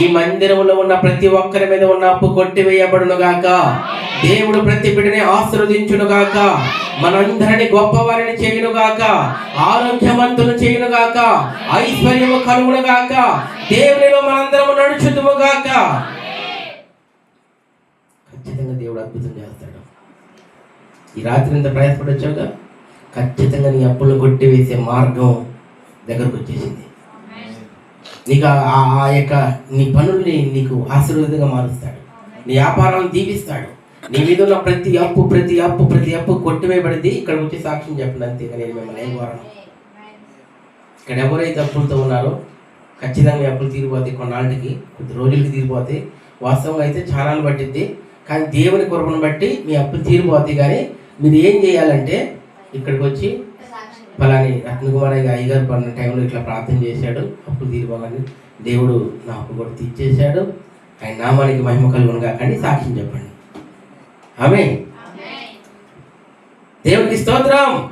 ఈ మందిరంలో ఉన్న ప్రతి ఒక్కరి మీద ఉన్న అప్పు కొట్టివేయబడును గాక. దేవుడు ప్రతి బిడ్డని ఆశీర్వదించును గాక. మనందరిని గొప్పవారిని చేయును గాక. ఆరోగ్యవంతులు చేయును గాక. ఐశ్వర్యము కలుగును గాక. దేవునిలో మనందరము నడుచుదుము గాక. ఖచ్చితంగా దేవుడు అద్భుతం చేస్తాడు. ఈ రాత్రి ఇంత ప్రయాసపడి ఖచ్చితంగా నీ అప్పులు కొట్టివేసే మార్గం దగ్గరకు వచ్చేసింది. నీకు ఆ- యొక్క నీ పనుల్ని నీకు ఆశీర్వాదంగా మారుస్తాడు. నీ వ్యాపారాలను దీవిస్తాడు. నీ మీద ఉన్న ప్రతి అప్పు ప్రతి అప్పు ప్రతి అప్పు కొట్టివేయబడింది. ఇక్కడ వచ్చి సాక్ష్యం చెప్పండి అంతే. నేను మిమ్మల్ని ఏం కోరను. ఇక్కడ ఎవరైతే అప్పులతో ఉన్నారో ఖచ్చితంగా మీ అప్పులు తీరిపోతాయి కొన్నాళ్ళకి కొద్ది రోజులకి తీరిపోతాయి. వాస్తవంగా అయితే చాలా పట్టిద్ది. కానీ దేవుని కొరకును బట్టి మీ అప్పులు తీరిపోతాయి. కానీ మీరు ఏం చేయాలంటే ఇక్కడికి వచ్చి ఫలాని రత్నకుమార్ అయ్యగారు పడిన టైంలో ఇట్లా ప్రార్థన చేశాడు. అప్పులు తీరిపోగానే దేవుడు నా అప్పు కూడా తీర్చేశాడు. ఆయన నామానికి మహిమ కలుగును కాకండి సాక్ష్యం చెప్పండి. ఆమె దేవునికి స్తోత్రం.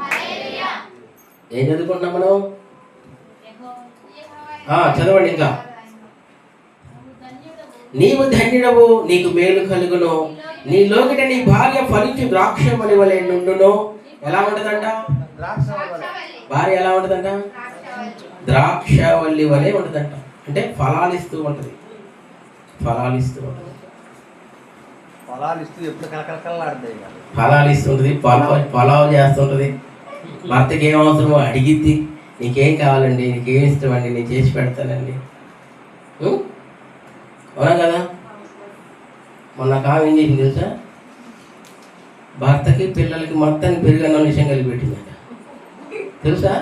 ఏం చదువుకుంటున్నాం మనం? ఆ, చదవండి ఇంకా. నీవు ధన్యుడవు నీకు మేలు కలుగును. నీ లోకిట నీ భార్య ఫలించు ద్రాక్ష వలె నుండును. ఎలా ఉంటదంట? భార్య ఎలా ఉంటదంట? ద్రాక్షవల్లి వలె ఉంటదంట. అంటే ఫలాలిస్తూ ఉంటది. ఫలాలిస్తూ ఉంటది. పొలాలు ఇస్తూ ఎప్పుడు కలకలకలాడుతాయి. ఫలాలు ఇస్తుంటది పొలావ్ పొలావ్ చేస్తుంటది భర్తకి ఏం అవసరమో అడిగిద్ది. నీకేం కావాలండి? నీకేం ఇష్టం అండి నేను చేసి పెడతానండి? అవునా కదా? మొన్న కావు చేసింది తెలుసా? భర్తకి పిల్లలకి మొత్తానికి పెరుగన్న విషయం కలిపి తెలుసా?